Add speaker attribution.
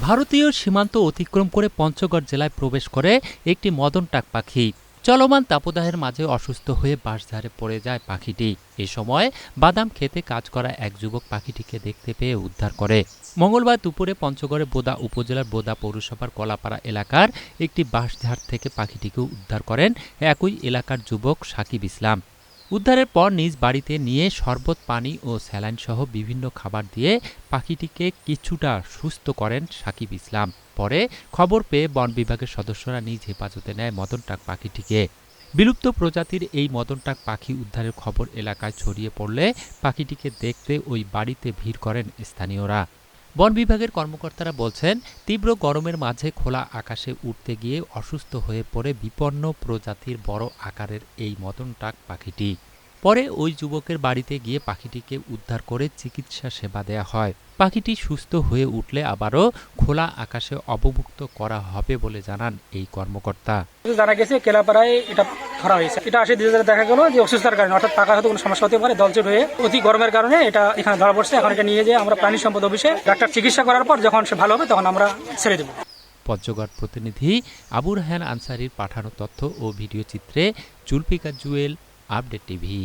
Speaker 1: ভারতীয় সীমান্ত অতিক্রম করে পঞ্চগড় জেলায় প্রবেশ করে একটি মদন টাক পাখি। চলমান তাপদাহের মাঝে অসুস্থ হয়ে বাঁশধারে পড়ে যায় পাখিটি। এ সময় বাদাম খেতে কাজ করা এক যুবক পাখিটিকে দেখতে পেয়ে উদ্ধার করে। মঙ্গলবার দুপুরে পঞ্চগড়ে বোদা উপজেলার বোদা পৌরসভার কলাপাড়া এলাকার একটি বাঁশঝাড় থেকে পাখিটিকে উদ্ধার করেন একই এলাকার যুবক সাকিব ইসলাম। উদ্ধারের পর নিজ বাড়িতে নিয়ে শরবত, পানি ও স্যালাইন সহ বিভিন্ন খাবার দিয়ে পাখিটিকে কিছুটা সুস্থ করেন সাকিব ইসলাম। পরে খবর পেয়ে বন বিভাগের সদস্যরা নিজ হেফাজতে নেয় মদনটাক পাখিটিকে। বিলুপ্ত প্রজাতির এই মদনটাক পাখি উদ্ধারের খবর এলাকায় ছড়িয়ে পড়লে পাখিটিকে দেখতে ওই বাড়িতে ভিড় করেন স্থানীয়রা। বন বিভাগের কর্মকর্তারা বলছেন, তীব্র গরমের মাঝে খোলা আকাশে উঠতে গিয়ে অসুস্থ হয়ে পড়ে বিপন্ন প্রজাতির বড় আকারের এই মদনটাক পাখিটি। পরে ওই যুবকের বাড়িতে গিয়ে পাখিটিকে উদ্ধার করে চিকিৎসা সেবা দেয়া হয়। পাখিটি সুস্থ হয়ে উঠলে আবারও খোলা আকাশে অবমুক্ত করা হবে বলে জানান এই কর্মকর্তা।
Speaker 2: জানা গেছে, কেলাপাড়ায় এটা ধরা হয়েছে। এটা আসে ধীরে দেখা গেল যে অসুস্থতার কারণে, অর্থাৎ পাকা হয়তো কোনো সমস্যা হতে পারে, দলচট হয়ে অতি গরমের কারণে এটা এখানে ধরা পড়ছে। এখন এটা নিয়ে যেয়ে আমরা প্রাণী সম্পদ অফিসে ডাক্তার চিকিৎসা করার পর যখন সে ভালো হবে, তখন আমরা ছেড়ে দেবো।
Speaker 1: পঞ্চগড় প্রতিনিধি আবু রাহান আনসারির পাঠানো তথ্য ও ভিডিও চিত্রে চুলপিকা জুয়েল, আপডেট টিভি।